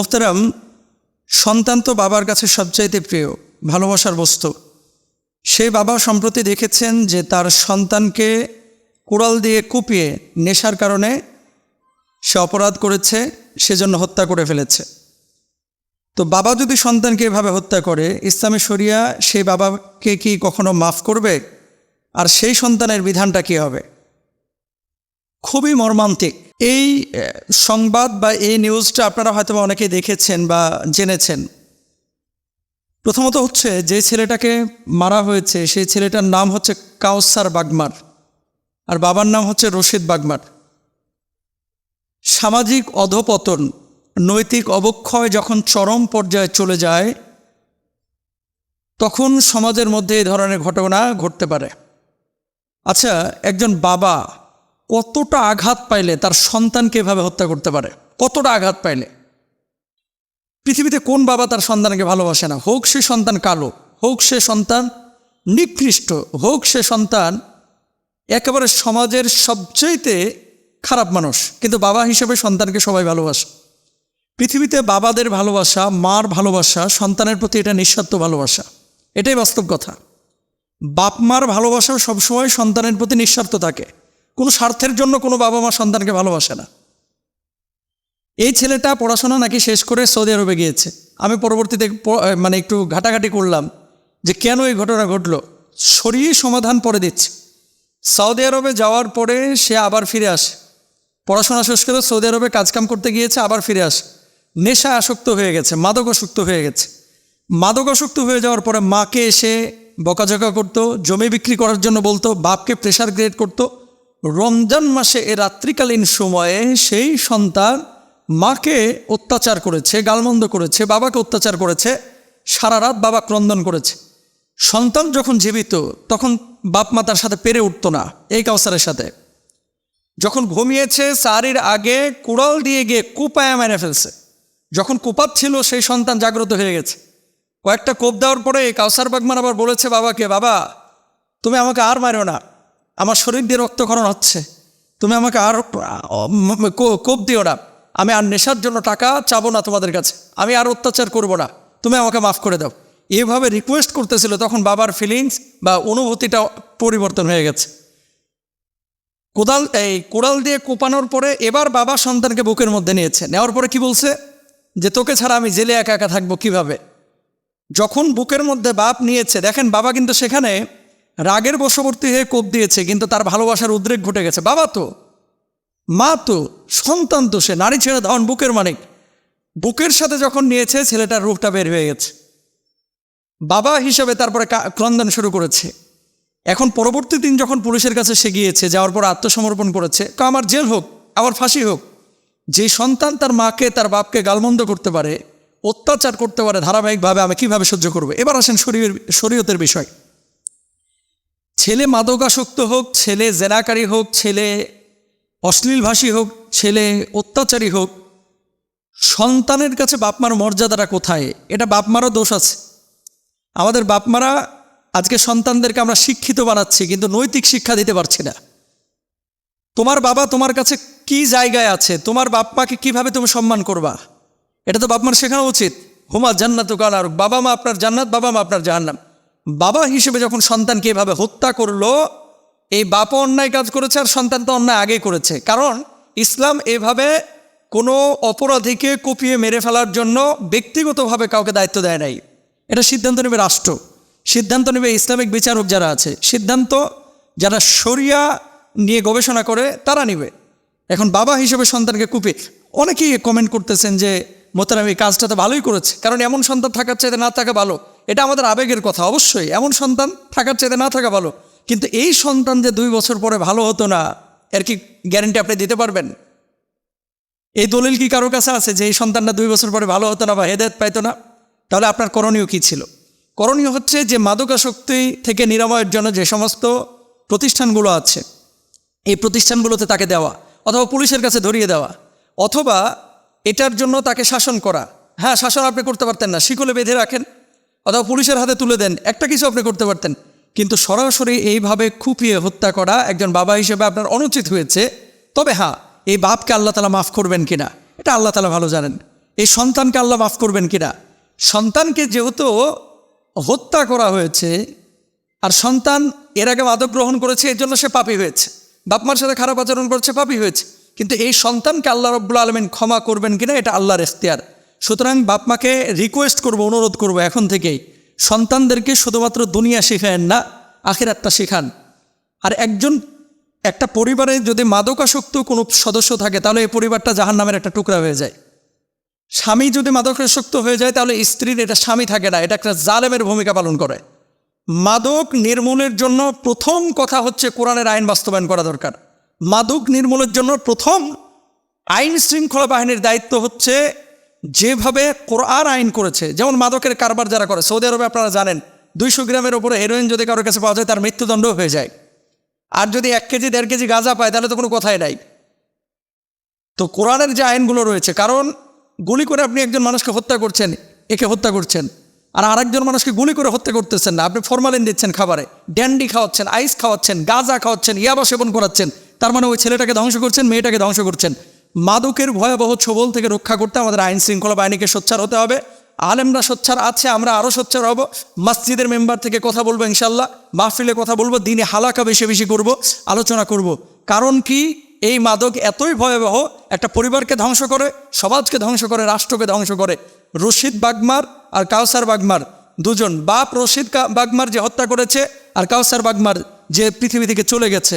মোহতারাম সন্তান তো বাবার কাছে সবচাইতে প্রিয়, ভালোবাসার বস্তু। সে বাবা সম্প্রতি দেখেছেন যে তার সন্তানকে কুড়াল দিয়ে কুপিয়ে নেশার কারণে সে অপরাধ করেছে, সেজন্য হত্যা করে ফেলেছে। তো বাবা যদি সন্তানকে এভাবে হত্যা করে, ইসলামী শরিয়া সেই বাবাকে কি কখনো মাফ করবে? আর সেই সন্তানের বিধানটা কী হবে? খুবই মর্মান্তিক। এই সংবাদ বা এই নিউজটা আপনারা হয়তো অনেকেই দেখেছেন বা জেনেছেন। প্রথমত হচ্ছে যে ছেলেটাকে মারা হয়েছে, সেই ছেলেটার নাম হচ্ছে কাউসার বাগমার আর বাবার নাম হচ্ছে রশিদ বাগমার। সামাজিক অধপতন, নৈতিক অবক্ষয় যখন চরম পর্যায়ে চলে যায়, তখন সমাজের মধ্যে এই ধরনের ঘটনা ঘটতে পারে। আচ্ছা একজন বাবা কতটা আঘাত পাইলে তার সন্তানকে এভাবে হত্যা করতে পারে? কতটা আঘাত পাইলে? পৃথিবীতে কোন বাবা তার সন্তানকে ভালোবাসে না? হোক সে সন্তান কালো, হোক সে সন্তান নিকৃষ্ট, হোক সে সন্তান একেবারে সমাজের সবচেয়েতে খারাপ মানুষ, কিন্তু বাবা হিসেবে সন্তানকে সবাই ভালোবাসে। পৃথিবীতে বাবাদের ভালোবাসা, মার ভালোবাসা, সন্তানের প্রতি এটা নিঃস্বার্থ ভালোবাসা, এটাই বাস্তব কথা। বাপ মার ভালোবাসা সবসময় সন্তানের প্রতি নিঃস্বার্থ থাকে। কোনো স্বার্থের জন্য কোনো বাবা মা সন্তানকে ভালোবাসে না। এই ছেলেটা পড়াশোনা নাকি শেষ করে সৌদি আরবে গিয়েছে। আমি পরবর্তীতে মানে একটু ঘাটাঘাটি করলাম যে কেন এই ঘটনা ঘটলো সরিয়ে সমাধান পরে দিচ্ছে। সৌদি আরবে যাওয়ার পরে সে আবার ফিরে আসে। পড়াশোনা শেষ করে সৌদি আরবে কাজকাম করতে গিয়েছে, আবার ফিরে আসে। নেশা আসক্ত হয়ে গেছে মাদক মাদকাসক্ত হয়ে গেছে। মাদক মাদকাসক্ত হয়ে যাওয়ার পরে মাকে এসে বকাঝকা করতো, জমি বিক্রি করার জন্য বলতো, বাপকে প্রেশার ক্রিয়েট করতো রমজান মাসে এ রাত্রিকালীন সময়ে সেই সন্তান মাকে অত্যাচার করেছে, গালমন্দ করেছে, বাবাকে অত্যাচার করেছে, সারা রাত বাবা ক্রন্দন করেছে। সন্তান যখন জীবিত, তখন বাপ মা তার সাথে পেরে উঠতো না, এই কাউসারের সাথে। যখন ঘুমিয়েছে, সারির আগে কুড়াল দিয়ে গিয়ে কুপায়া মেরে ফেলছে। যখন কুপাচ্ছিল সেই সন্তান জাগ্রত হয়ে গেছে। কয়েকটা কোপ দেওয়ার পরে কাউসার বাগমান আবার বলেছে বাবাকে, বাবা, তুমি আমাকে আর মারো না। আমার শরীর দিয়ে রক্তক্ষরণ হচ্ছে। তুমি আমাকে আর কোপ দিও না। আমি আর নেশার জন্য টাকা চাবো না তোমাদের কাছে। আমি আর অত্যাচার করব না। তুমি আমাকে মাফ করে দাও। এইভাবে রিকোয়েস্ট করতেছিল তখন বাবার ফিলিংস বা অনুভূতিটা পরিবর্তন হয়ে গেছে। কোদাল, এই কোড়াল দিয়ে কোপানোর পরে এবার বাবা সন্তানকে বুকের মধ্যে নিয়েছে। নেওয়ার পরে কি বলছে? যে তোকে ছাড়া আমি জেলে একা একা থাকব কীভাবে? যখন বুকের মধ্যে বাপ নিয়েছে, দেখেন বাবা কিন্তু সেখানে রাগের বশবর্তী হয়ে কোপ দিয়েছে, কিন্তু তার ভালোবাসার উদ্রেক ঘটে গেছে। বাবা তো, মা তো, সন্তান তো সে, নারী ছেড়ে ধন বুকের মানিক বুকের সাথে যখন নিয়েছে, ছেলেটার রূপটা বের হয়ে গেছে। বাবা হিসেবে তারপরে কা- ক্রন্দন শুরু করেছে। এখন পরবর্তী দিন যখন পুলিশের কাছে সে গিয়েছে, যাওয়ার পর আত্মসমর্পণ করেছে, তো আমার জেল হোক, আমার ফাঁসি হোক, যে সন্তান তার মাকে, তার বাপকে গালমন্দ করতে পারে, অত্যাচার করতে পারে, ধারাবাহিকভাবে আমি কীভাবে সহ্য করব? এবার আসেন শরীর শরীয়তের বিষয়। ছেলে মাদকাসক্ত হোক, ছেলে জেনাকারী হোক, ছেলে অশ্লীলভাষী হোক, ছেলে অত্যাচারী হোক, সন্তানের কাছে বাপমার মর্যাদাটা কোথায়? এটা বাপমারও দোষ আছে। আমাদের বাপমারা আজকে সন্তানদেরকে আমরা শিক্ষিত বানাচ্ছি, কিন্তু নৈতিক শিক্ষা দিতে পারছি না। তোমার বাবা তোমার কাছে কি জায়গায় আছে? তোমার বাপ মাকে কীভাবে তুমি সম্মান করবা? এটা তো বাপমার শেখানো উচিত। হুমা জান্নাত কালার বাবা মা আপনার জান্নাত, বাবা মা আপনার জাহান্নাম। বাবা হিসেবে যখন সন্তানকে এভাবে হত্যা করল, এই বাপও অন্যায় কাজ করেছে আর সন্তান তো অন্যায় আগেই করেছে। কারণ ইসলাম এভাবে কোনো অপরাধীকে কুপিয়ে মেরে ফেলার জন্য ব্যক্তিগতভাবে কাউকে দায়িত্ব দেয় নাই। এটা সিদ্ধান্ত নেবে রাষ্ট্র। সিদ্ধান্ত নেবে ইসলামিক বিচারক যারা আছে। সিদ্ধান্ত যারা শরিয়া নিয়ে গবেষণা করে, তারা নেবে। এখন বাবা হিসেবে সন্তানকে কুপি অনেকেই কমেন্ট করতেছেন যে মোতারাম এই কাজটা তো ভালোই করেছে। কারণ এমন সন্তান থাকার চাইতে না থাকা ভালো। এটা আমাদের আবেগের কথা, অবশ্যই। এমন সন্তান থাকার চাইতে না থাকা ভালো। কিন্তু এই সন্তান যে দুই বছর পরে ভালো হতো না, এর কি গ্যারেন্টি আপনি দিতে পারবেন? এই দলিল কি কারও কাছে আছে যে এই সন্তানটা দুই বছর পরে ভালো হতো না বা হেদায়ত পাইতো না? তাহলে আপনার করণীয় কী ছিল? করণীয় হচ্ছে যে মাদকাসক্তি থেকে নিরাময়ের জন্য যে সমস্ত প্রতিষ্ঠানগুলো আছে, এই প্রতিষ্ঠানগুলোতে তাকে দেওয়া, অথবা পুলিশের কাছে ধরিয়ে দেওয়া, অথবা এটার জন্য তাকে শাসন করা। হ্যাঁ শাসন আপনি করতে পারতেন না। শিকলে বেঁধে রাখেন, অথবা পুলিশের হাতে তুলে দেন। একটা কিছু আপনি করতে পারতেন। কিন্তু সরাসরি এইভাবে খুপিয়ে হত্যা করা একজন বাবা হিসেবে আপনার অনুচিত হয়েছে। তবে হ্যাঁ এই বাপকে আল্লাহ তালা মাফ করবেন কিনা এটা আল্লাহ তালা ভালো জানেন। এই সন্তানকে আল্লাহ মাফ করবেন কিনা সন্তানকে যেহেতু হত্যা করা হয়েছে, আর সন্তান এর আগে মাদক গ্রহণ করেছে, এর জন্য সে পাপি হয়েছে। বাপমার সাথে খারাপ আচরণ করেছে, পাপি হয়েছে। কিন্তু এই সন্তানকে আল্লাহ রব্বুল আলমিন ক্ষমা করবেন কিনা এটা আল্লাহর এখতিয়ার সুতরাং বাপমাকে রিকোয়েস্ট করব, অনুরোধ করব এখন থেকেই। সন্তানদেরকে শুধুমাত্র দুনিয়া শেখায়েন না, আখেরাতটা শেখান। আর একজন, একটা পরিবারে যদি মাদকাসক্ত কোনো সদস্য থাকে, তাহলে এই পরিবারটা জাহান নামের একটা টুকরা হয়ে যায়। স্বামী যদি মাদকাসক্ত হয়ে যায়, তাহলে স্ত্রীর এটা স্বামী থাকে না, এটা একটা জালেমের ভূমিকা পালন করে। মাদক নির্মূলের জন্য প্রথম কথা হচ্ছে কোরআনের আইন বাস্তবায়ন করা দরকার। মাদক নির্মূলের জন্য প্রথম আইন শৃঙ্খলা বাহিনীর দায়িত্ব হচ্ছে যেভাবে কোরআন আইন করেছে। যেমন মাদকের কারবার যারা করে, সৌদি আরবে আপনারা জানেন, দুইশো গ্রামের ওপরে হেরোইন যদি কারোর কাছে পাওয়া যায়, তার মৃত্যুদণ্ড হয়ে যায়। আর যদি এক কেজি, দেড় কেজি গাঁজা পায়, তাহলে তো কোনো কথাই নাই। তো কোরআনের যে আইনগুলো রয়েছে, কারণ গুলি করে আপনি একজন মানুষকে হত্যা করছেন, একে হত্যা করছেন, আর আরেকজন মানুষকে গুলি করে হত্যা করতেছেন না। আপনি ফরমালিন দিচ্ছেন খাবারে, ড্যান্ডি খাওয়াচ্ছেন, আইস খাওয়াচ্ছেন, গাঁজা খাওয়াচ্ছেন, ইয়াবা সেবন করাচ্ছেন। তার মানে ওই ছেলেটাকে ধ্বংস করছেন, মেয়েটাকে ধ্বংস করছেন। মাদকের ভয়াবহ ছবল থেকে রক্ষা করতে আমাদের আইন শৃঙ্খলা বাহিনীকে সোচ্চার হতে হবে। আলেমরা সোচ্চার আছে, আমরা আরও সোচ্চার হব। মসজিদের মেম্বার থেকে কথা বলব ইনশাল্লাহ মাহফিলে কথা বলব, দিনে হালাকা বেশি বেশি করব, আলোচনা করব। কারণ কি? এই মাদক এতই ভয়াবহ, একটা পরিবারকে ধ্বংস করে, সমাজকে ধ্বংস করে, রাষ্ট্রকে ধ্বংস করে। রশিদ বাগমার আর কাউসার বাগমার দুজন। বাপ রশিদ বাগমার যে হত্যা করেছে আর কাউসার বাগমার যে পৃথিবী থেকে চলে গেছে।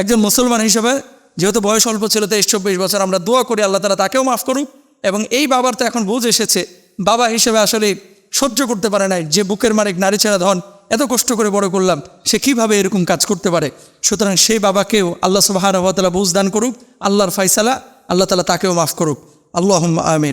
একজন মুসলমান হিসেবে, যেহেতু বয়স অল্প ছিল, তেইশ, চব্বিশ বছর, আমরা দোয়া করি আল্লাহ তালা তাকেও মাফ করুক। এবং এই বাবার তো এখন বুঝ এসেছে, বাবা হিসেবে আসলে সহ্য করতে পারে নাই, যে বুকের মালিক নারী ছেড়া ধন, এত কষ্ট করে বড় করলাম, সে কীভাবে এরকম কাজ করতে পারে? সুতরাং সেই বাবাকেও আল্লাহ সুবাহ বুঝ দান করুক, আল্লাহর ফাইসালা আল্লাহ তালা তাকেও মাফ করুক। আল্লাহ আমিন।